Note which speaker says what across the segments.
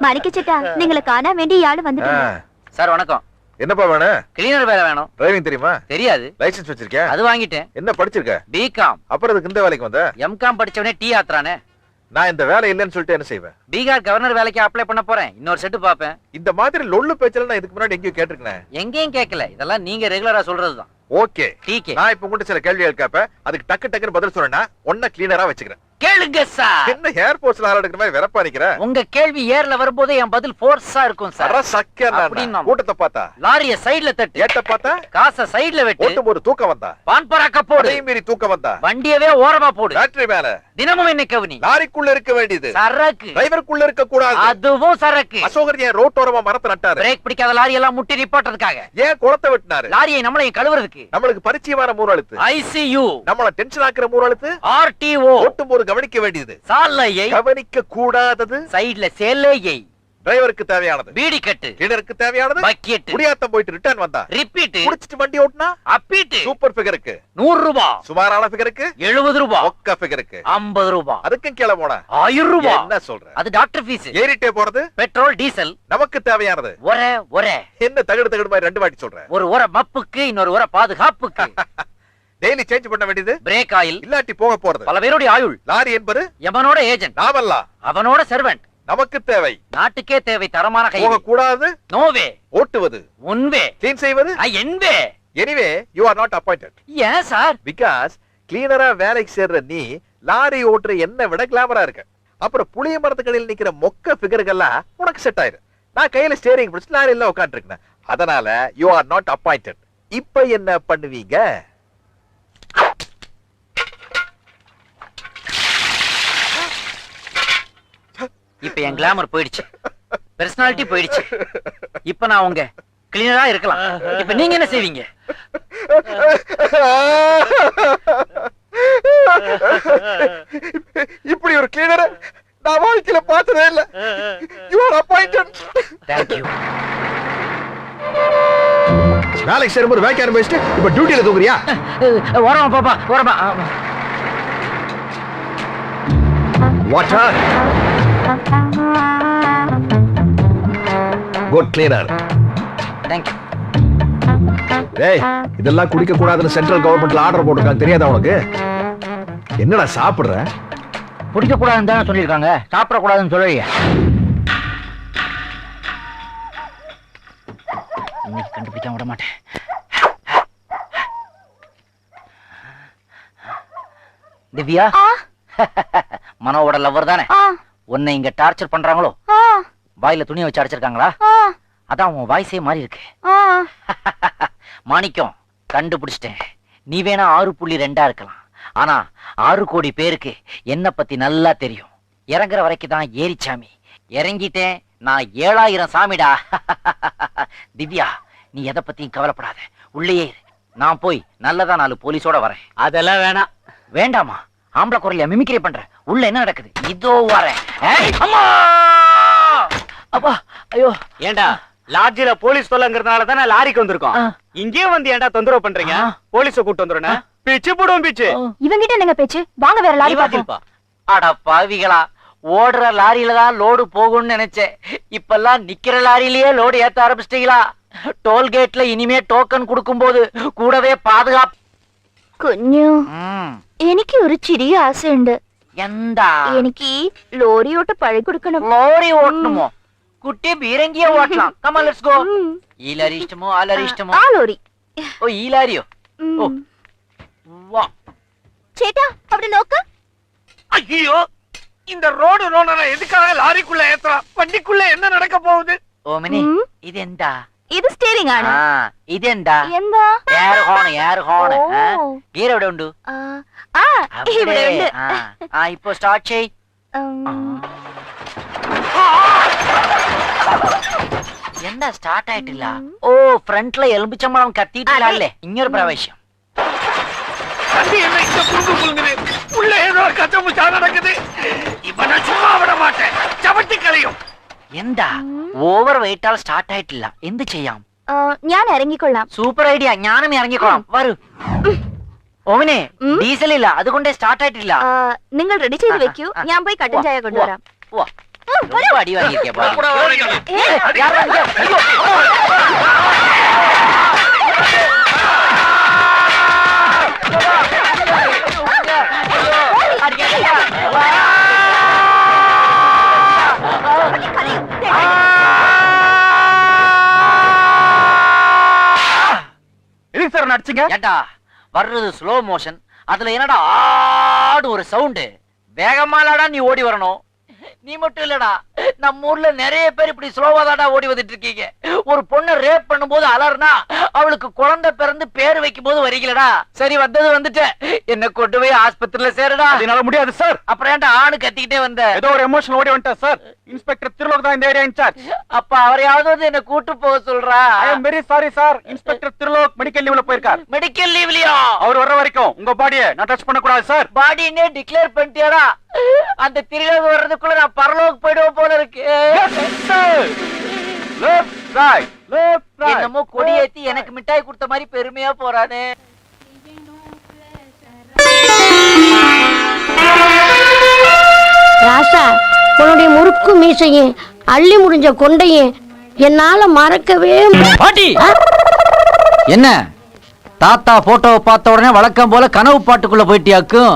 Speaker 1: மணிக்கச்சிட்டா நீங்களை காண வேண்டிய ஆளு வந்துட்டாங்க.
Speaker 2: சார் வணக்கம்.
Speaker 3: என்னப்பா வேணும்
Speaker 2: கிளீனர் வேலை வேணும்.
Speaker 3: டிரைவிங் தெரியுமா?
Speaker 2: தெரியாது.
Speaker 3: லைசென்ஸ் வச்சிருக்கியா?
Speaker 2: அது வாங்கிட்டேன்.
Speaker 3: என்ன படிச்சிருக்க?
Speaker 2: பிகாம்
Speaker 3: அப்புறம் இதுக்கு இந்த வேலைக்கு வந்த?
Speaker 2: எம்காம் படிச்சவனே டீ ஆத்துறானே.
Speaker 3: நான் இந்த வேலை இல்லைன்னு சொல்லிட்டு என்ன செய்வேன்?
Speaker 2: பீகார் கவர்னர் வேலைக்கு அப்ளை பண்ண போறேன். இன்னொரு செட்டு பாப்பேன்
Speaker 3: இந்த மாதிரி லொள்ளு பேச்சல நான் இதுக்கு முன்னாடி எங்கேயோ கேட்டிருக்கேன்.
Speaker 2: எங்கேயும் கேட்கல. இதெல்லாம் நீங்க ரெகுலரா சொல்றதுதான்.
Speaker 3: ஓகே.
Speaker 2: டீகே
Speaker 3: நான் இப்ப உங்ககிட்ட சில கேள்விகள் கேட்பேன். அதுக்கு டக்கு டக்குன்னு பதில் சொன்னா ஒன்ன கிளீனரா வச்சுக்கிறேன்.
Speaker 2: கேளுங்க சார்.
Speaker 3: என்ன ஏர்போர்ட்ஸ்ல ஆள் எடுக்கிற மாதிரி வெறப்பா நிக்கிற?
Speaker 2: உங்க கேள்வி ஏர்ல வரும்போது என் பதில் ஃபோர்ஸா இருக்கும் சார்.
Speaker 3: சர சக்கர்
Speaker 2: அப்படின்னு நான்
Speaker 3: கூட்டத்தை பார்த்தா?
Speaker 2: லாரிய சைடுல தட்டு.
Speaker 3: ஏட்ட பார்த்தா?
Speaker 2: காச சைடுல வெட்டு.
Speaker 3: ஓட்டும் போது தூக்கம் வந்தா?
Speaker 2: பான் பராக்க போடு.
Speaker 3: அதையும் மீறி தூக்கம் வந்தா?
Speaker 2: வண்டியவே ஓரமா போடு.
Speaker 3: பேட்டரி மேல?
Speaker 2: தினமும் என்ன கவனி.
Speaker 3: லாரிக்குள்ள இருக்க வேண்டியது.
Speaker 2: சரக்கு.
Speaker 3: டிரைவருக்குள்ள இருக்க கூடாது
Speaker 2: அதுவும் சரக்கு.
Speaker 3: அசோகர் ஏன் ரோட்டோரமா மரத்தை நட்டாரு?
Speaker 2: பிரேக் பிடிக்காத லாரி எல்லாம் முட்டி நிப்பாட்டுறதுக்காக.
Speaker 3: ஏன் குளத்தை வெட்டினாரு?
Speaker 2: லாரியை நம்மளையும் கழுவுறதுக்கு.
Speaker 3: நம்மளுக்கு பரிச்சயமான மூணு எழுத்து
Speaker 2: ஐசியூ
Speaker 3: நம்மள டென்ஷன் ஆக்குற மூணு எழுத்து
Speaker 2: ஆர்டிஓ
Speaker 3: ஓட்டும் போது கவனிக்க வேண்டியது
Speaker 2: சாலையை
Speaker 3: கவனிக்க கூடாதது
Speaker 2: சைடுல சேலையை
Speaker 3: டிரைவருக்கு தேவையானது.
Speaker 2: பீடி கட்டு.
Speaker 3: கிணறுக்கு தேவையானது.
Speaker 2: பக்கெட்
Speaker 3: குடியாத்தம் போயிட்டு ரிட்டர்ன் வந்தா.
Speaker 2: ரிப்பீட்
Speaker 3: குடிச்சிட்டு வண்டி ஓட்டுனா?
Speaker 2: அப்பீட்டு
Speaker 3: சூப்பர் ஃபிகருக்கு
Speaker 2: நூறு ரூபாய்
Speaker 3: சுமாரான ஃபிகருக்கு
Speaker 2: எழுபது ரூபாய்
Speaker 3: ஒக்க ஃபிகருக்கு
Speaker 2: ஐம்பது ரூபாய்
Speaker 3: அதுக்கும் கீழே போன?
Speaker 2: ஆயிரம் ரூபாய்
Speaker 3: என்ன சொல்ற?
Speaker 2: அது டாக்டர் ஃபீஸ்
Speaker 3: ஏறிட்டே போறது?
Speaker 2: பெட்ரோல் டீசல்
Speaker 3: நமக்கு தேவையானது.
Speaker 2: ஒர ஒர.
Speaker 3: என்ன தகடு தகடு மாதிரி ரெண்டு வாட்டி சொல்ற?
Speaker 2: ஒரு உர மப்புக்கு இன்னொரு உர பாதுகாப்புக்கு.
Speaker 3: டெய்லி சேஞ்ச் பண்ண வேண்டியது
Speaker 2: பிரேக் ஆயில்
Speaker 3: இல்லாட்டி போக போறது.
Speaker 2: பல பேருடைய ஆயுள்
Speaker 3: லாரி என்பது
Speaker 2: எவனோட ஏஜென்ட்
Speaker 3: நாமல்லா
Speaker 2: அவனோட செர்வெண்ட்
Speaker 3: நமக்கு தேவை.
Speaker 2: நாட்டுக்கே தேவை தரமான கை.
Speaker 3: போக கூடாது
Speaker 2: நோவே
Speaker 3: ஓட்டுவது.
Speaker 2: உன்வே
Speaker 3: கிளீன் செய்வது.
Speaker 2: Envoy
Speaker 3: anyway you are not appointed
Speaker 2: ஏன் சார்?
Speaker 3: பிகாஸ் கிளீனரா வேலைக்கு சேர்ற நீ லாரி ஓட்டுற என்ன விட கிளாமரா இருக்க. அப்புறம் புளிய மரத்துக்கடையில் நிக்கிற மொக்க ஃபிகர்கள்லாம் உனக்கு செட் ஆயிரு. நான் கையில ஸ்டேரிங் பிடிச்சு லாரியில உட்காந்துருக்கேன் அதனால யூ ஆர் நாட் அப்பாயிண்டட் இப்ப என்ன பண்ணுவீங்க?
Speaker 2: இப்ப என் கிளாமர் போயிடுச்சு. பெர்சனாலிட்டி போயிடுச்சு. இப்ப நான் உங்க கிளீனரா இருக்கலாம். இப்ப நீங்க என்ன செய்வீங்க?
Speaker 3: இப்படி ஒரு கிளீனரை நான் வாழ்க்கையில பார்த்ததே இல்ல. யூ ஆர் அப்பாயிண்டட்
Speaker 2: தேங்க்யூ
Speaker 3: வேலைக்கு சேரும்போது வேலைக்கு ஆரம்பிச்சுட்டு இப்ப டியூட்டியில தூக்குறியா
Speaker 2: ஓரமா பாப்பா ஆமா.
Speaker 3: வாட்டர் குட் கிளீனர்
Speaker 2: தேங்க்யூ
Speaker 3: டேய் இதெல்லாம் குடிக்க கூடாதுன்னு சென்ட்ரல் கவர்மெண்ட்ல ஆர்டர் போட்டிருக்காங்க தெரியாதா உனக்கு? என்னடா சாப்பிடுற?
Speaker 2: குடிக்க கூடாதுன்னு தானே சொல்லியிருக்காங்க. சாப்பிட கூடாதுன்னு சொல்லலையே இன்னைக்கு விட மாட்டேன். திவ்யா? மனோவோட லவ்வர் தானே. உன்னை இங்க டார்ச்சர் பண்றாங்களோ? வாயில துணியை வச்சு அடைச்சிருக்காங்களா?
Speaker 1: ஆ,
Speaker 2: அதான் உன் வாய்ஸே மாறி இருக்கு.
Speaker 1: ஆ.
Speaker 2: மாணிக்கம் கண்டுபிடிச்சிட்டேன். நீ வேணா ஆறு புள்ளி ரெண்டா இருக்கலாம். ஆனா ஆறு கோடி பேருக்கு என்ன பத்தி நல்லா தெரியும். இறங்குற வரைக்கும் தான் ஏரிச்சாமி. இறங்கிட்டேன் நான் ஏழாயிரம் சாமிடா. திவ்யா நீ எதை பத்தியும் கவலைப்படாத. உள்ளேயே இரு. நான் போய் நல்லதா நாலு போலீஸோட வரேன்.
Speaker 4: அதெல்லாம் வேணாம்.
Speaker 2: வேண்டாமா? ஆம்பளை குரல்ல மிமிக்ரி பண்ற. உள்ள என்ன நடக்குது? இதோ வரேன். ஏய், அம்மா! அப்பா ஐயோ
Speaker 4: ஏண்டா லாட்ஜில போலீஸ் தொல்லங்கிறதுனால தானே லாரிக்கு வந்திருக்கோம்
Speaker 2: ஆ.
Speaker 4: இங்கே வந்து ஏன்டா தொந்தரவு பண்றீங்க
Speaker 2: ஆ.
Speaker 4: போலீஸ கூட்டு வந்துடுறேன் பிச்சு போடுவோம் பிச்சு
Speaker 1: இவங்கிட்ட என்னங்க பேச்சு வாங்க வேற லாரி பார்ப்போம்
Speaker 4: பாத்திருப்பா
Speaker 2: அட பாவிகளா ஓடுற லாரியில தான் லோடு போகும்னு நினைச்சேன் இப்பெல்லாம் நிக்கிற லாரியிலேயே லோடு ஏத்த ஆரம்பிச்சிட்டீங்களா டோல்கேட்ல இனிமே டோக்கன் கொடுக்கும்போது கூடவே பாதுகாப்பு
Speaker 1: കുഞ്ഞു
Speaker 2: ம்,
Speaker 1: എനിക്ക് ഒരു ചെറിയ ആശയുണ്ട്
Speaker 2: எந்தா
Speaker 1: എനിക്ക് ലോറിയോട്ട് പഴി കൊടുക്കണം
Speaker 2: ലോറി ഓട്ടണമോ കുട്ടി ബീരങ്കിയെ ഓട്ടണം കമാ ലെറ്റ്സ് ഗോ
Speaker 1: ഉം.
Speaker 2: ഈ ലാരി ഇഷ്ടമോ ആ ലാരി ഇഷ്ടമോ
Speaker 1: ആ ലോറി
Speaker 2: ഓ ഈ ലാരിയോ
Speaker 1: ഉം.
Speaker 2: ഓ. വാ
Speaker 1: ചേട്ടാ അവിടെ നോക്ക്
Speaker 4: ஐயோ இந்த ரோடு ரோடனை எதுக்காக லாரிக்குள்ள ஏத்துறான் வண்டிக்குள்ள என்ன நடக்க போகுது
Speaker 2: ഓമനെ
Speaker 1: ഉം.
Speaker 2: ഇതെന്താ
Speaker 1: ഇത് സ്റ്റിയറിംഗ് ആണ്
Speaker 2: ആ ഇതെന്താ
Speaker 1: എന്താ
Speaker 2: എയർ ഹോൺ എയർ ഹോൺ
Speaker 1: ഓ.
Speaker 2: ഗിയർ എവിടെ ഉണ്ട്
Speaker 1: ആ, ആ ഇവിടെ
Speaker 2: അവിടെ.
Speaker 1: ഉണ്ട്
Speaker 2: ആ, ആ ഇപ്പൊ സ്റ്റാർട്ട് ചെയ്
Speaker 1: ഉം.
Speaker 2: എന്താ സ്റ്റാർട്ട് ആയിട്ടില്ല? ഓ ഫ്രണ്ടിലെ എൽബിച്ചമ്പളം കത്തിയിട്ടില്ല അല്ലേ? ഇങ്ങൊരു
Speaker 4: പ്രവേശം
Speaker 2: എന്താ? ഓവർ വെയിറ്റാൽ സ്റ്റാർട്ട് ആയിട്ടില്ല. എന്ത് ചെയ്യാം?
Speaker 1: ഞാൻ ഇറങ്ങിക്കൊള്ളാം.
Speaker 2: സൂപ്പർ ഐഡിയ ഞാനും ഇറങ്ങിക്കൊള്ളാം. വരൂ. ഓമനെ ഡീസൽ ഇല്ല. അതുകൊണ്ട് സ്റ്റാർട്ട് ആയിട്ടില്ല.
Speaker 1: നിങ്ങൾ റെഡി ചെയ്ത് വെക്കൂ. ഞാൻ പോയി കട്ടൻ ചായ കൊണ്ടുവരാം.
Speaker 2: ரொம்ப அடி வாங்கியிருக்கே பாடி
Speaker 4: கூட வாங்க.
Speaker 2: யாரா இங்க? ஐயோ.
Speaker 5: எதுக்கு சார் நடிச்சீங்க.
Speaker 2: ஏண்டா வர்றது ஸ்லோ மோஷன் அதுல என்னடா ஆடு ஒரு சவுண்டு வேகமாலாடா நீ ஓடி வரணும். நீ மட்டும் இல்லடா நம்ம ஊர்ல நிறைய பேர் இப்படி ஸ்லோவா தாடா ஓடி வந்துட்டு இருக்கீங்க. ஒரு பொண்ணை ரேப் பண்ணும்போது அலர்னா அவளுக்கு குழந்தை பிறந்து பேர் வைக்கும் போது வரீங்களடா சரி வந்தது வந்துட்டேன். என்ன கொண்டு போய் ஆஸ்பத்திரியில சேருடா.
Speaker 5: என்னால முடியாது சார்
Speaker 2: அப்புறம் ஏன்டா ஆணு கத்திக்கிட்டே வந்த?
Speaker 5: ஏதோ ஒரு எமோஷன் ஓடி வந்துட்டேன் சார் இன்ஸ்பெக்டர் திருலோக் தான் இந்த ஏரியா இன்சார்ஜ்
Speaker 2: அப்ப அவரையாவது வந்து என்ன கூட்டு போக சொல்றா?
Speaker 5: I am very sorry sir inspector Thirulok medical லீவ்ல போயிருக்கார்.
Speaker 2: மெடிக்கல் லீவ்லயா
Speaker 5: அவர் வர்ற வரைக்கும் உங்க பாடியை நான் டச் பண்ண கூடாது சார்
Speaker 2: பாடினே டிக்ளேர் பண்ணிட்டியாடா? அந்த திருவிழா வர்றதுக்குள்ள நான் பரலோக் போயிடுவோம் போல இருக்கு
Speaker 5: லெஃப்ட் ரைட் லெஃப்ட் ரைட்
Speaker 2: என்னமோ கொடியேத்தி எனக்கு மிட்டாய் கொடுத்த மாதிரி பெருமையா போறானே.
Speaker 6: ராசா உன்னுடைய முறுக்கு மீசையும் அள்ளி முடிஞ்ச கொண்டையும் என்னால மறக்கவே
Speaker 2: பாட்டி? என்ன? தாத்தா போட்டோவை பார்த்த உடனே வழக்கம் போல கனவு பாட்டுக்குள்ள போயிட்டியாக்கும்?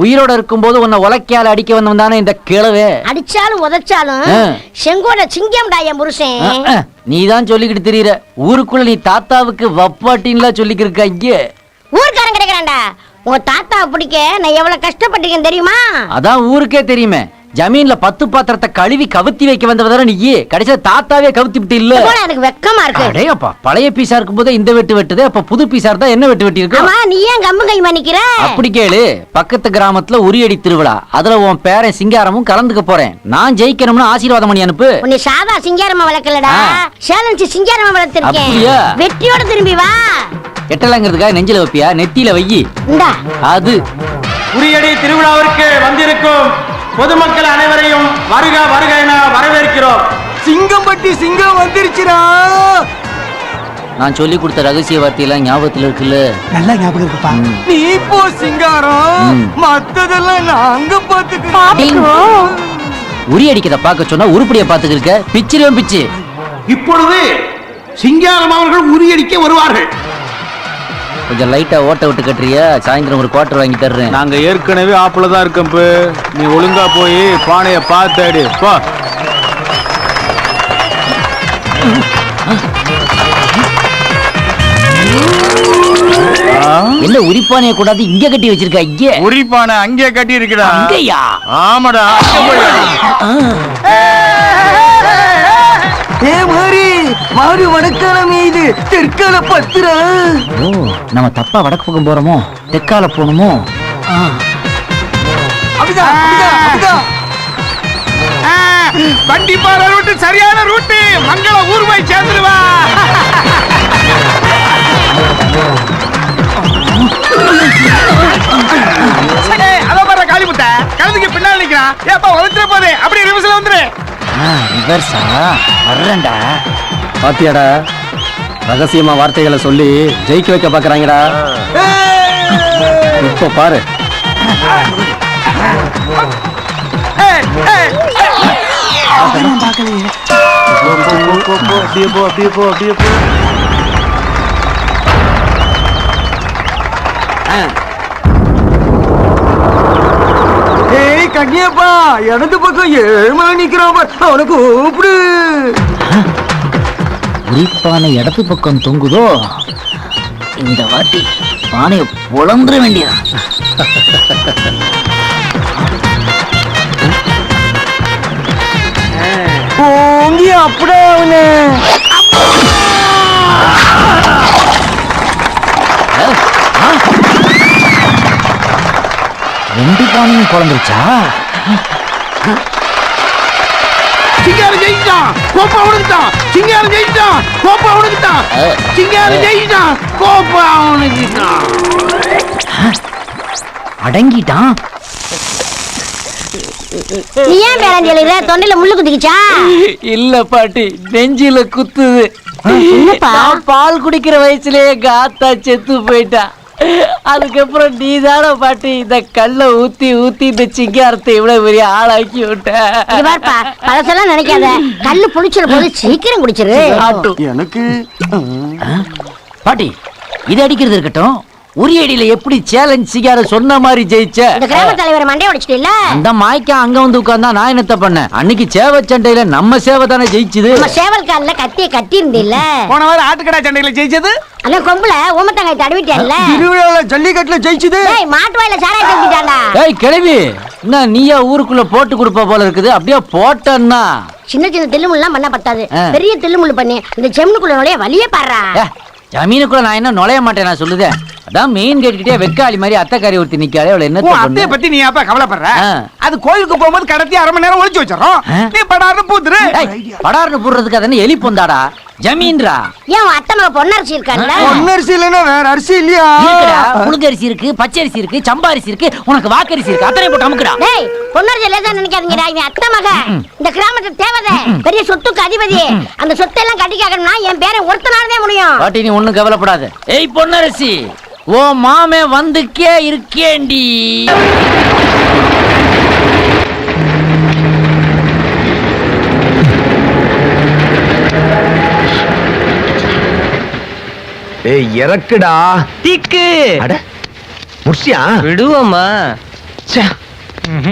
Speaker 2: உயிரோட இருக்கும்போது உன்னை உலக்கையால அடிக்க வந்தவன் தானே இந்த கிழவே?
Speaker 6: அடிச்சாலும் உதைச்சாலும். செங்கோட சிங்கம்டா என் புருஷன்.
Speaker 2: நீ தான் சொல்லிக்கிட்டு தெரியற. ஊருக்குள்ள நீ தாத்தாவுக்கு வப்பாட்டின்லாம் சொல்லிக்கிருக்க இங்கே.
Speaker 6: ஊர்க்காரன் கிடைக்கிறான்டா. உங்க தாத்தா பிடிக்க நான் எவ்வளவு கஷ்டப்பட்டிருக்கேன் தெரியுமா?
Speaker 2: அதான் ஊருக்கே தெரியுமே. ஜமீன்ல பத்து பாத்திரத்தை கழுவி கவுத்தி வைக்க வந்தவதான நீ? கடைசியா தாத்தாவே கவுத்தி விட்டு இல்ல.
Speaker 6: எனக்கு வெக்கமா இருக்கு.
Speaker 2: அடேயப்பா பழைய பீஸா இருக்கும் போதே இந்த வெட்டு வெட்டுது அப்ப புது பீஸா இருந்தா என்ன வெட்டு வெட்டி இருக்கு
Speaker 6: ஆமா நீ ஏன் கம்பு கை மன்னிக்கிற?
Speaker 2: அப்படி கேளு. பக்கத்து கிராமத்துல உரியடி திருவிழா. அதுல உன் பேரன் சிங்காரமும் கலந்துக்க போறேன். நான் ஜெயிக்கணும்னு ஆசீர்வாதம் பண்ணி அனுப்பு.
Speaker 6: உன்னை சாதா சிங்காரமா வளர்க்கலடா. சேலஞ்சு சிங்காரமா வளர்த்திருக்கேன்.
Speaker 2: அப்படியா?
Speaker 6: வெற்றியோட திரும்பி வா.
Speaker 2: எட்டலாங்கிறதுக்காக நெஞ்சில வைப்பியா? நெத்தியில வையி.
Speaker 6: இந்தா.
Speaker 2: அது.
Speaker 7: உரியடி திருவிழாவிற்கு வந்திருக்கும் பொதுமக்கள் அனைவரையும் வருக வருக என வரவேற்கிறோம்.
Speaker 8: சிங்கம்பட்டி சிங்கம் வந்துருச்சுடா.
Speaker 2: நான் சொல்லி கொடுத்த ரகசிய வார்த்தையெல்லாம் ஞாபகத்துல இருக்குல்ல?
Speaker 8: நல்லா ஞாபகம் இருக்குப்பா. நீ போ சிங்காரம். மத்ததெல்லாம் நாங்க பாத்துக்கிறோம்.
Speaker 2: உரி அடிக்கிறத பார்க்க சொன்னா உருப்படியை பாத்துக்கிருக்க? பிச்சிருவேன் பிச்சு.
Speaker 4: இப்பொழுது சிங்காரம் அவர்கள் உரியடிக்க வருவார்கள்.
Speaker 2: கொஞ்சம் லைட்டா ஓட்ட விட்டு கட்டுறியா? சாயந்தரம் ஒரு குவார்டர் வாங்கி தர்றேன்.
Speaker 7: நாங்க ஏற்கனவே ஆப்புல தான் இருக்கோம் இப்ப. நீ ஒழுங்கா போய் பானைய பார்த்தாடு போ.
Speaker 2: என்ன உரிப்பானைய கூடாது இங்க கட்டி வச்சிருக்க ஐயே
Speaker 7: உரி பானை அங்கே கட்டி இருக்குடா
Speaker 2: அங்கயா?
Speaker 7: ஆமாடா
Speaker 8: மாறி வடக்காலம் இது. தெற்கால பத்துரா.
Speaker 2: ஓ நம்ம தப்பா வடக்கு பக்கம் போறோமோ? தெற்கால போகணுமோ?
Speaker 8: அப்படிதான்
Speaker 4: வண்டி போற ரூட்டு சரியான ரூட்டு. மங்கள ஊர் போய் சேர்ந்துருவா அத பாரு காளி முட்டை கழுதுக்கு பின்னாடி நிக்கிறான். ஏப்பா வந்துட்டு போதே. அப்படியே ரிவர்ஸ்ல வந்துரு.
Speaker 2: ரிவர்ஸா வர்றேன்டா.
Speaker 7: பாத்தியாடா? ரகசியமா வார்த்தைகளை சொல்லி ஜெயிக்க வைக்க பாக்குறாங்கடா. இப்போ பாரு. அப்படியே போ அப்படியே போ அப்படியே போ
Speaker 8: கண்ணியப்பா இடது பக்கம் ஏழ்மலை நிக்கிறான் பார். அவனை கூப்பிடு.
Speaker 2: உரிப்பானை இடத்து பக்கம் தொங்குதோ? இந்த வாட்டி பானையை புலந்துட வேண்டியதான்
Speaker 8: ஓங்கி அப்படியே அவனு.
Speaker 2: ரெண்டு பானையும் குழந்துருச்சா
Speaker 4: சிங்காரம் ஜெயிச்சான் கோப்பா அவனுக்குதான் சிங்காரம் ஜெயிச்சான் கோப்பா அவனுக்குதான் சிங்காரம் ஜெயிச்சான் கோப்பா அவனுக்குதான்
Speaker 2: அடங்கிட்டான்.
Speaker 6: நீ ஏன் பேரன் சொல்லுற தொண்டையில முள்ளு குத்திக்கிச்சா?
Speaker 2: இல்ல பாட்டி நெஞ்சில குத்துது. பால் குடிக்கிற வயசுலயே எங்க ஆத்தா செத்து போயிட்டா. அதுக்கப்புறம் நீ தானே பாட்டி இந்த கல்ல ஊத்தி ஊத்தி இந்த சிங்காரத்தை இவ்வளவு பெரிய ஆளாக்கி விட்ட.
Speaker 6: பழசெல்லாம் நினைக்காத. கல்லு புளிச்சிட போது சீக்கிரம் குடிச்சிரு.
Speaker 8: எனக்கு
Speaker 2: பாட்டி இது அடிக்கிறது இருக்கட்டும். உரியடியில எப்படி சேலஞ்ச் சிங்கார சொன்ன மாதிரி ஜெயிச்ச?
Speaker 6: இந்த கிராம தலைவர் மண்டைய உடைச்சிட்டீல்ல?
Speaker 2: அந்த மாய்க்கா அங்க வந்து உட்கார்ந்தா நான் என்னத்த பண்ணேன்? அன்னைக்கு சேவை சண்டையில நம்ம சேவை தானே ஜெயிச்சுது?
Speaker 6: நம்ம சேவல் கால்ல கத்திய கட்டி இருந்தில்ல
Speaker 5: போன வாரம் ஆட்டுக்கடா சண்டையில ஜெயிச்சது?
Speaker 6: அந்த கொம்புல ஊமத்தங்காய் தடவிட்டேன்ல?
Speaker 8: திருவிழால ஜல்லிக்கட்டுல ஜெயிச்சுது?
Speaker 6: டேய் மாட்டு வாயில சாராய தூக்கிட்டான்டா
Speaker 2: ஏய் கிழவி என்ன நீயா ஊருக்குள்ள போட்டு கொடுப்ப போல இருக்குது? அப்படியே போட்டன்னா.
Speaker 6: சின்ன சின்ன தில்லுமுல்லாம் பண்ண பத்தாது. பெரிய தில்லுமுள்ளு பண்ணி இந்த செம்னுக்குள்ள நுழைய வழியே பாடுறா.
Speaker 2: ஜமீனுக்குள்ள நான் என்ன நுழைய மாட்டேன் நான் சொல்லுதேன் அதான் மெயின் கேட் கிட்டே வெக்காளி மாதிரி அத்தைக்காரி ஒருத்தி நிக்காளே அவளை என்ன
Speaker 5: அத்தைய பத்தி நீ அப்ப கவலைப்படுற. அது கோயிலுக்கு போகும்போது கடத்தி அரை மணி நேரம் ஒளிச்சு வச்சிடறோம். நீ படாருன்னு பூத்துரு.
Speaker 2: படார்னு போடுறதுக்கு அதென்ன எலி பொந்தாடா? ஜமீன்ரா.
Speaker 6: ஏன் அத்தை மக பொன்னரசி இருக்கான்ல
Speaker 8: பொன்னரிசி இல்லைன்னா வேற அரிசி இல்லையா?
Speaker 2: இருக்குடா புழுங்கரிசி இருக்கு பச்சரிசி இருக்கு சம்பாரிசி இருக்கு உனக்கு வாக்கரிசி இருக்கு. அத்தனை போட்டு அமுக்குடா.
Speaker 6: டேய் பொன்னரசி லேசா நினைக்காதீங்கடா. இவன் அத்தை மக இந்த கிராமத்து தேவதை. பெரிய சொத்துக்கு அதிபதி. அந்த சொத்தெல்லாம் கட்டி கேட்கணும்னா என் பேரை ஒருத்தனாலதே முடியும்.
Speaker 2: பாட்டி நீ ஒண்ணும் கவலைப்படாத. ஏய் பொன்னரசி ஓ மாமே வந்துக்கே இருக்கேண்டி
Speaker 9: ஏய் இறக்குடா.
Speaker 2: திக்கு.
Speaker 9: அட முடிச்சியா
Speaker 2: விடுவோமா
Speaker 9: ச்சே,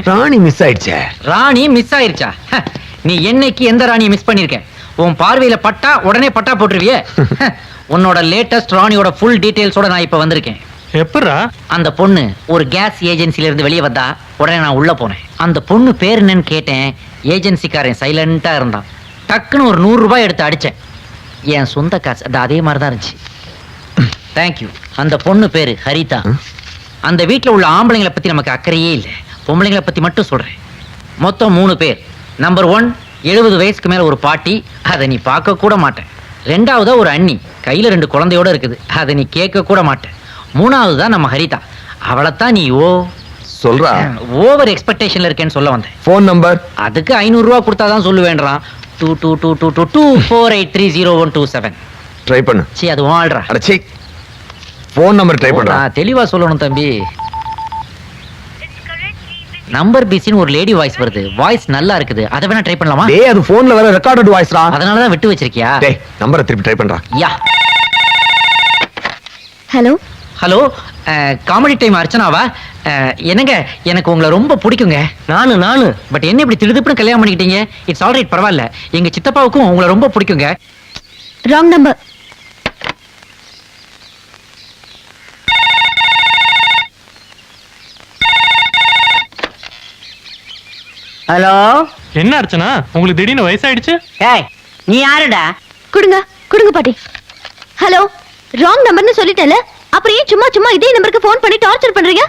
Speaker 9: ராணி மிஸ் ஆயிடுச்சே.
Speaker 2: ராணி மிஸ் ஆயிருச்சா? ஹ, நீ என்னைக்கு எந்த ராணியை மிஸ் பண்ணிருக்க? உன் பார்வையில பட்டா உடனே பட்டா போட்டுருவியே? ஹ, உன்னோட லேட்டஸ்ட் ராணியோட ஃபுல் டீடைல்ஸோட நான் இப்ப வந்திருக்கேன்.
Speaker 5: எப்படா
Speaker 2: அந்த பொண்ணு ஒரு கேஸ் ஏஜென்சில இருந்து வெளியே வந்தா உடனே நான் உள்ள போனேன். அந்த பொண்ணு பேர் என்னன்னு கேட்டேன். ஏஜென்சிக்காரன் சைலண்டா இருந்தான். டக்குன்னு ஒரு நூறு ரூபாய் எடுத்து அடிச்சேன். என் சொந்த காசு அது அதே மாதிரி தான் இருந்துச்சு. தேங்க்யூ அந்த பொண்ணு பேரு ஹரிதா. அந்த வீட்டில் உள்ள ஆம்பளைங்களை பத்தி நமக்கு அக்கறையே இல்லை. பொம்பளைங்களை பத்தி மட்டும் சொல்றேன். மொத்தம் மூணு பேர். நம்பர் ஒன் எழுபது வயசுக்கு மேல ஒரு பாட்டி. அதை நீ பார்க்க கூட மாட்டேன். ரெண்டாவதா ஒரு அண்ணி. கையில ரெண்டு குழந்தையோட இருக்குது. அதை நீ கேட்க கூட மாட்டேன். மூணாவது தான் நம்ம ஹரிதா. அவளைத்தான் நீ ஓ
Speaker 9: சொல்றா.
Speaker 2: ஓவர் எக்ஸ்பெக்டேஷன்ல இருக்கேன்னு சொல்ல வந்தேன்.
Speaker 9: ஃபோன் நம்பர்
Speaker 2: அதுக்கு ஐநூறு ரூபா கொடுத்தாதான் சொல்லுவேன்றான். Two two two two two two four eight three zero one two seven.
Speaker 9: Try பண்ணு.
Speaker 2: சி அது வாழ்றா
Speaker 9: அடச்சி ஃபோன் நம்பர் ட்ரை பண்றா.
Speaker 2: நான் தெளிவா சொல்லணும் தம்பி. நம்பர் பிசின்னு ஒரு லேடி வாய்ஸ் வருது. வாய்ஸ் நல்லா இருக்குது. அதை வேணா ட்ரை பண்ணலாமா?
Speaker 9: டேய் அது போன்ல வர ரெக்கார்டட் வாய்ஸ்டா
Speaker 2: அதனால தான் விட்டு வச்சிருக்கியா?
Speaker 9: டேய் நம்பரை திருப்பி ட்ரை பண்றா.
Speaker 2: Yeah.
Speaker 1: Hello
Speaker 2: hello comedy time அர்ச்சனாவா? என்னங்க எனக்கு உங்களை ரொம்ப பிடிக்குங்க. நானு நானு. பட் என்ன இப்படி திடுதுப்புன்னு கல்யாணம் பண்ணிக்கிட்டீங்க? இட்ஸ் ஆல்ரைட் பரவாயில்ல. எங்க சித்தப்பாவுக்கும் உங்களை ரொம்ப பிடிக்குங்க.
Speaker 1: Wrong number
Speaker 2: hello?
Speaker 5: என்ன அர்ச்சனா? உங்களுக்கு திடீர்னு வயசாயிடுச்சு?
Speaker 2: ஏய் நீ யாருடா?
Speaker 1: கொடுங்க கொடுங்க பாட்டி. ஹலோ ராங் நம்பர்னு சொல்லிட்டேன்ல அப்புறம் ஏன் சும்மா சும்மா இதே நம்பருக்கு ஃபோன் பண்ணி டார்ச்சர் பண்றீங்க?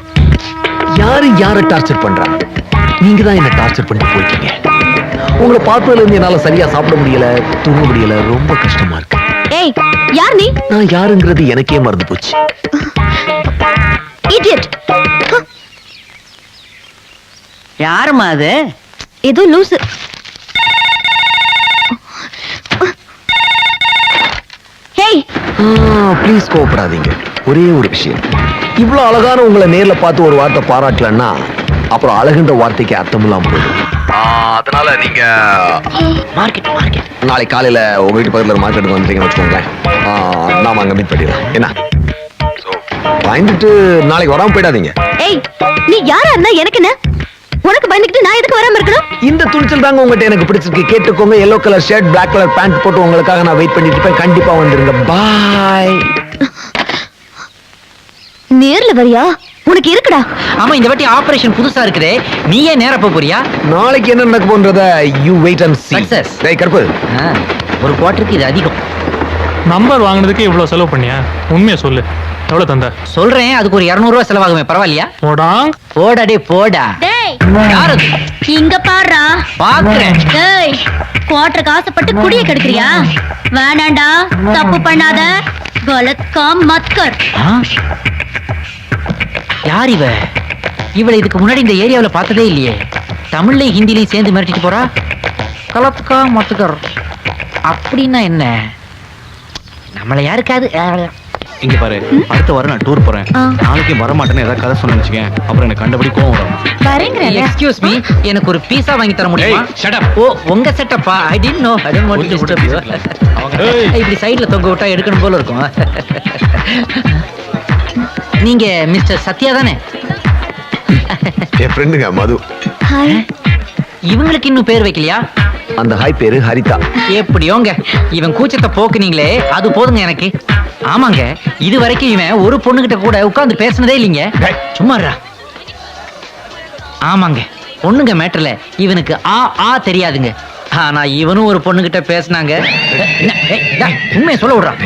Speaker 9: யாரு யார டார்ச்சர் பண்றா? நீங்க தான் என்ன டார்ச்சர் பண்ணிட்டு போயிட்டீங்க. உங்களை பார்த்ததுல இருந்து என்னால சரியா சாப்பிட முடியல தூங்க முடியல ரொம்ப கஷ்டமா இருக்கு.
Speaker 1: ஏய் யார் நீ?
Speaker 9: நான் யாருங்கிறது எனக்கே மறந்து போச்சு.
Speaker 1: இடியட்
Speaker 2: யாருமா அது?
Speaker 1: ஏதோ லூசு. ஹேய்.
Speaker 9: ப்ளீஸ் கோவப்படாதீங்க. ஒரே ஒரு விஷயம். இவ்வளவு அழகான உங்களை நேர்ல பார்த்து ஒரு வார்த்தை பாராட்டலன்னா அப்புறம் அழகுன்ற வார்த்தைக்கு அர்த்தம் இல்லாம போயிடும். அதனால நீங்க
Speaker 2: மார்க்கெட் மார்க்கெட்
Speaker 9: நாளை காலையில உங்க வீட்டு பக்கத்துல ஒரு மார்க்கெட்டுக்கு வந்துட்டீங்கன்னு வச்சுக்கோங்களேன். ஆ, நாம அங்க மீட் பண்ணிடலாம். என்ன? பயந்துட்டு நாளைக்கு வராம போயிடாதீங்க.
Speaker 1: ஏய் நீ யாரா இருந்தா எனக்கு என்ன? உனக்கு பயந்துக்கிட்டு நான் எதுக்கு வராம இருக்கணும்?
Speaker 9: இந்த துணிச்சல் தாங்க உங்ககிட்ட எனக்கு பிடிச்சிருக்கு. கேட்டுக்கோங்க yellow colour shirt black colour pant போட்டு உங்களுக்காக நான் வெயிட் பண்ணிட்டு இருப்பேன். கண்டிப்பா வந்துருங்க. பாய்
Speaker 1: நேர்ல வரியா? உனக்கு இருக்குடா.
Speaker 2: ஆமா இந்த வாட்டி ஆபரேஷன் புதுசா இருக்குதே. நீயே நேரா போப் போறியா?
Speaker 9: நாளைக்கு என்ன நடக்க போன்றத you wait and see.
Speaker 2: Success.
Speaker 9: டேய் கருப்பு.
Speaker 2: ஒரு குவார்டருக்கு இது அதிகம்.
Speaker 5: நம்பர் வாங்குனதுக்கு இவ்வளவு செலவு பண்ணியா? உண்மையை சொல்லு. எவ்வளவு தந்த?
Speaker 2: சொல்றேன் அதுக்கு ஒரு 200 ரூபாய் செலவாகுமே பரவாயில்லையா?
Speaker 5: போடாங்
Speaker 2: போடா. டே போடா.
Speaker 1: டேய்.
Speaker 2: யாரு அது?
Speaker 1: இங்க பாருடா.
Speaker 2: பாக்குறேன்.
Speaker 1: டேய் குவாட்டருக்கு ஆசைப்பட்டு குடிய கெடுக்கிறியா? வேணாண்டா தப்பு பண்ணாத. கலத் காம் மத் கர்
Speaker 2: ஆ? யார் இவ? இவளை இதுக்கு முன்னாடி இந்த ஏரியாவுல பார்த்ததே இல்லையே. தமிழ்லையும் ஹிந்திலையும் சேர்ந்து மிரட்டிட்டு போறா? கலத்துக்கா மத்துக்கர். அப்படின்னா என்ன? நம்மளை யாருக்காது
Speaker 7: இங்க பாரு அடுத்த வாரம் நான் டூர் போறேன். நாளைக்கு வர மாட்டேன்னு ஏதாவது கதை சொன்ன வச்சுக்கேன். அப்புறம் எனக்கு கண்டபடி கோவம் வரும்.
Speaker 1: வரேங்கிறல
Speaker 2: எக்ஸ்கியூஸ் மீ எனக்கு ஒரு பீஸா வாங்கி தர முடியுமா?
Speaker 7: up.
Speaker 2: ஓ உங்க செட்டப்பா I did
Speaker 7: no I
Speaker 2: don't want
Speaker 7: to disturb you.
Speaker 2: இப்படி சைடுல தொங்க விட்டா எடுக்கணும் போல இருக்கும். நீங்க மிஸ்டர் சத்யா தானே?
Speaker 9: என் ஃப்ரெண்டுங்க மது.
Speaker 2: இவங்களுக்கு இன்னும் பேர் வைக்கலையா?
Speaker 9: அந்த ஹாய் பேரு ஹரிதா.
Speaker 2: எப்படியோங்க? இவன் கூச்சத்தை போக்குனீங்களே அது போதுங்க எனக்கு. ஆமாங்க இது வரைக்கும் இவன் ஒரு பொண்ணுகிட்ட கூட உட்கார்ந்து பேசினதே இல்லைங்க. சும்மாறா ஆமாங்க பொண்ணுங்க மேட்டர்ல இவனுக்கு ஆ ஆ தெரியாதுங்க. ஆனா இவனும் ஒரு பொண்ணுகிட்ட பேசினாங்க. உண்மையை சொல்ல விடுறான்.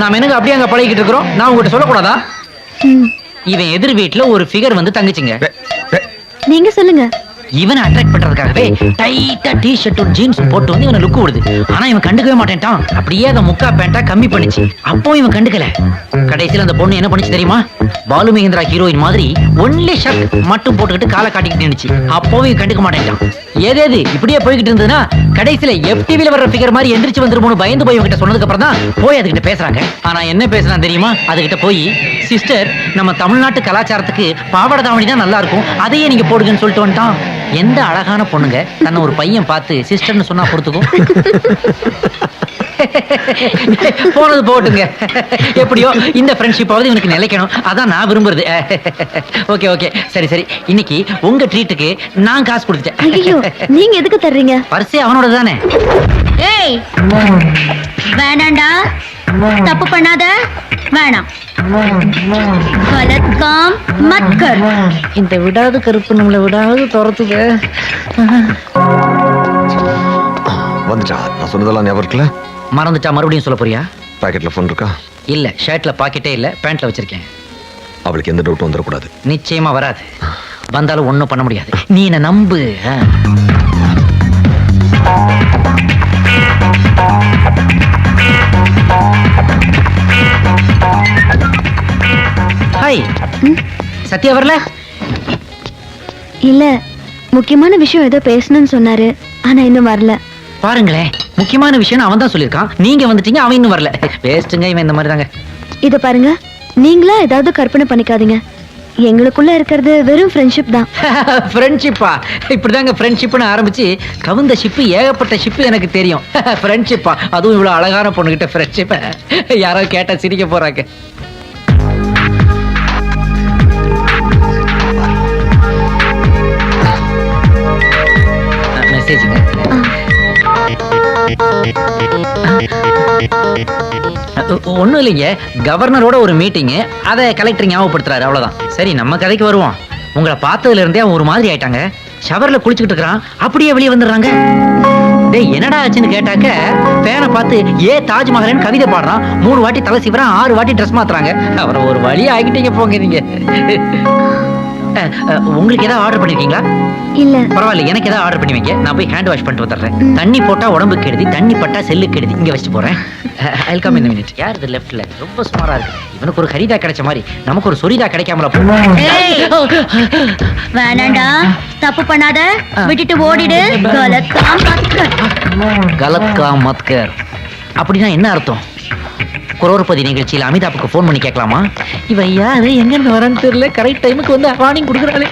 Speaker 2: நாம என்னங்க அப்படியே அங்க பழகிட்டு இருக்கிறோம்? நான் உங்ககிட்ட சொல்லக்கூடாதா? இவன் எதிர் வீட்டுல ஒரு ஃபிகர் வந்து தங்குச்சுங்க.
Speaker 1: நீங்க சொல்லுங்க.
Speaker 2: இவனை அட்ராக்ட் பண்றதுக்காகவே டைட்டா டி ஷர்ட்டும் ஜீன்ஸும் போட்டு வந்து இவனை லுக் விடுது. ஆனா இவன் கண்டுக்கவே மாட்டேன்ட்டான். அப்படியே அந்த முக்கா பேண்டா கம்மி பண்ணுச்சு. அப்போ இவன் கண்டுக்கல. கடைசியில அந்த பொண்ணு என்ன பண்ணுச்சு தெரியுமா? பாலு மகேந்திரா ஹீரோயின் மாதிரி ஒன்லி ஷர்ட் மட்டும் போட்டுக்கிட்டு காலை காட்டிக்கிட்டு நின்னுச்சு. அப்பவும் இவன் கண்டுக்க மாட்டேன்ட்டான். ஏதேது இப்படியே போய்கிட்டு இருந்ததுன்னா கடைசியில எஃப்டிவில வர்ற ஃபிகர் மாதிரி எந்திரிச்சு வந்துருமோனு பயந்து போய் இவங்கிட்ட சொன்னதுக்கு அப்புறம் தான் போய் அதுகிட்ட பேசுறாங்க. ஆனா என்ன பேசுறான் தெரியுமா? அதுகிட்ட போய் சிஸ்டர் நம்ம தமிழ்நாட்டு கலாச்சாரத்துக்கு பாவாடை தாவணி தான் நல்லா இருக்கும். அதையே நீங்க போடுங்கன்னு சொல்லிட்டு வந்துட்டான். எந்த அழகான பொண்ணுங்க? தன்னை ஒரு பையன் பார்த்து சிஸ்டர்னு சொன்னா பொறுத்துக்கும் போனது போட்டுங்க. எப்படியோ இந்த ஃப்ரெண்ட்ஷிப்பாவது இவனுக்கு நிலைக்கணும். அதான் நான் விரும்புறது. Okay okay. சரி சரி. இன்னைக்கு உங்க ட்ரீட்டுக்கு நான் காசு
Speaker 1: ஐயோ
Speaker 2: கொடுத்துட்டேன்
Speaker 1: நீங்க எதுக்கு தர்றீங்க?
Speaker 2: பரிசே அவனோட தானே.
Speaker 1: ஏய் வேணாண்டா. தப்பு பண்ணாத. வேணாம். கலத் காம் மத் கர்
Speaker 2: இந்த விடாது கருப்பு நம்மளை விடாது துரத்துது.
Speaker 9: வந்துட்டா. நான் சொன்னதெல்லாம் ஞாபகம் இருக்குல்ல?
Speaker 2: மறந்துட்டா மறுபடியும் சொல்ல போறியா?
Speaker 9: பாக்கெட்ல ஃபோன் இருக்கா?
Speaker 2: இல்ல ஷர்ட்ல பாக்கெட்டே இல்ல பேண்ட்ல வச்சிருக்கேன்.
Speaker 9: அவளுக்கு எந்த டவுட்டும் வந்துடக்கூடாது.
Speaker 2: நிச்சயமா வராது. வந்தாலும் ஒண்ணும் பண்ண முடியாது. நீ என்ன நம்பு ஆ. ஹாய். சத்யா வரல?
Speaker 1: இல்ல முக்கியமான விஷயம் ஏதோ பேசணும்னு சொன்னாரு ஆனா இன்னும் வரல.
Speaker 2: பாருங்களேன் முக்கியமான விஷயம் அவன் தான் சொல்லியிருக்கான். நீங்க வந்துட்டீங்க அவன் இன்னும் வரல. வேஸ்ட்டுங்க இவன் இந்த மாதிரி தாங்க.
Speaker 1: இத பாருங்க நீங்களா ஏதாவது கற்பனை பண்ணிக்காதீங்க. எங்களுக்குள்ள இருக்கிறது வெறும் ஃப்ரெண்ட்ஷிப் தான்.
Speaker 2: ஃப்ரெண்ட்ஷிப்பா இப்படிதாங்க ஃப்ரெண்ட்ஷிப்னு ஆரம்பிச்சு கவுந்த ஷிப்பு ஏகப்பட்ட ஷிப்பு எனக்கு தெரியும். ஃப்ரெண்ட்ஷிப்பா அதுவும் இவ்வளோ அழகான பொண்ணுகிட்ட ஃப்ரெண்ட்ஷிப் யாரோ கேட்டால் சிரிக்க போறாங்க. மெசேஜுங்க ஒன்றும் இல்லைங்க. கவர்னரோட ஒரு மீட்டிங்கு அதை கலெக்டர் ஞாபகப்படுத்துறாரு. அவ்வளவுதான். சரி நம்ம கதைக்கு வருவோம். உங்களை பார்த்ததுல இருந்தே அவன் ஒரு மாதிரி ஆயிட்டாங்க. ஷவர்ல குளிச்சுக்கிட்டு இருக்கிறான். அப்படியே வெளியே வந்துடுறாங்க. டேய் என்னடா ஆச்சுன்னு கேட்டாக்க பேனை பார்த்து ஏ தாஜ்மஹல்னு கவிதை பாடுறான். மூணு வாட்டி தலை சிவறான் ஆறு வாட்டி ட்ரெஸ் மாத்துறாங்க. அவரை ஒரு வழியாக ஆகிட்டீங்க போங்க நீங்கள் உங்களுக்கு ஏதாவது ஆர்டர் பண்ணிருக்கீங்களா?
Speaker 1: இல்ல.
Speaker 2: பரவாயில்ல எனக்கு ஏதாவது ஆர்டர் பண்ணி வைங்க நான் போய் ஹேண்ட் வாஷ் பண்ணிட்டு வந்துடுறேன். தண்ணி போட்டா உடம்புக்கு கெடுதி தண்ணி பட்டா செல்லுக்கு கெடுதி. இங்க வச்சுட்டு போறேன். ஐ கம் இந்த மினிட் யார் இது லெஃப்ட்ல ரொம்ப சுமாரா இருக்கு. இவனுக்கு ஒரு ஹரிதா கிடைச்ச மாதிரி. நமக்கு ஒரு சொரிதா கிடைக்காமல.
Speaker 1: வேணாண்டா. தப்பு பண்ணாத. விட்டுட்டு ஓடிடு. கலத் காம் மத் கர்
Speaker 2: கலத்கா மத்கர் அப்படின்னா என்ன அர்த்தம்? குரோர்பதி நிகழ்ச்சியில் அமிதாப்புக்கு ஃபோன் பண்ணி கேட்கலாமா? இவன் யாரு? எங்க இருந்து வரேன்னு தெரியல. கரெக்ட் டைமுக்கு வந்து வார்னிங் கொடுக்குறாளே.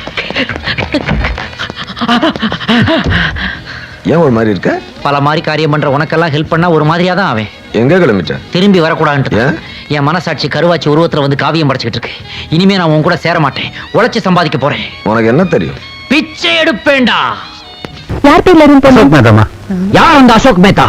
Speaker 9: ஏன் ஒரு மாதிரி இருக்க?
Speaker 2: பல மாதிரி காரியம் பண்ற உனக்கெல்லாம் ஹெல்ப் பண்ணா ஒரு மாதிரியா தான் அவன்.
Speaker 9: எங்க கிளம்பிட்ட?
Speaker 2: திரும்பி வரக்கூடாதுன்ட்டு? என் மனசாட்சி கருவாச்சி உருவத்துல வந்து காவியம் படைச்சுக்கிட்டு இருக்கு. இனிமே நான் உன் கூட சேர மாட்டேன். உழைச்சு சம்பாதிக்க போறேன்.
Speaker 9: உனக்கு என்ன தெரியும்?
Speaker 2: பிச்சை எடுப்பேன்டா.
Speaker 1: யார் பேர்ல இருந்து
Speaker 2: யார் அந்த அசோக் மேத்தா?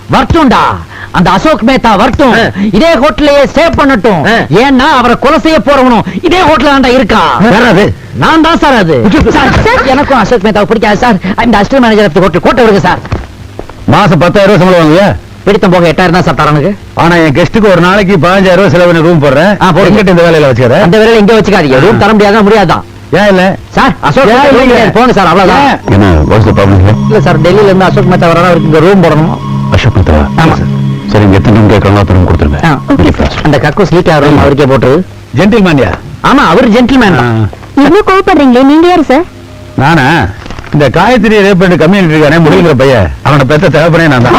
Speaker 2: வரட்டும்டா. அந்த அசோக் மேத்தா வரட்டும். இதே ஹோட்டலையே சேவ் பண்ணட்டும். ஏன்னா அவரை கொலை செய்ய போறவனும் இதே ஹோட்டல் ஆண்டா இருக்கா. வராது நான் தான் சார் அது. எனக்கும் அசோக் மேத்தாவை பிடிக்காது சார். இந்த அசிஸ்டன்ட் மேனேஜர் ஆஃப் ஹோட்டல் கோட்டை விடுங்க சார்.
Speaker 7: மாசம் பத்தாயிரம் ரூபாய் சம்பளம் வாங்குவியா?
Speaker 10: பிடித்தம் போக எட்டாயிரம் தான் தரனுக்கு
Speaker 7: ஆனா என் கெஸ்ட்டுக்கு ஒரு நாளைக்கு பதினஞ்சாயிரம் ரூபாய் செலவு ரூம் போடுறேன். எங்கிட்ட இந்த வேலையில வச்சுக்கிற?
Speaker 10: அந்த வேலையில இங்க வச்சுக்காதீங்க. ரூம் தர முடியாதா? முடியாதான்.
Speaker 7: ஏன் இல்ல?
Speaker 10: சார் அசோக். போங்க சார் அவ்வளவுதான்.
Speaker 7: என்ன வாட்ஸ் ப்ராப்ளம்
Speaker 10: இல்ல? சார் டெல்லியில இருந்து அசோக் மேத்தா வர அவருக்கு ரூம் போடணும்?
Speaker 7: அசோக்
Speaker 10: ஆமா.
Speaker 7: சரி இங்க எத்தனை ரூம் கேட்கறாங்க அத்தனை கொடுத்துருங்க.
Speaker 10: அந்த கக்கூஸ் லீக் ஆகிற ரூம் அவருக்கே போட்டு
Speaker 7: ஜென்டில்மேன்யா
Speaker 10: ஆமா அவர் ஜென்டில்மேன் தான்.
Speaker 11: இவ்வளவு கோவப்படுறீங்களே? நீங்க யாரு சார்
Speaker 7: நானா? இந்த காயத்ரி ரேப் பண்ணி கம்யூனிட்டி இருக்கானே முடிக்கிற பையன். அவனை பெத்த தேவைப்படே நான் தான்.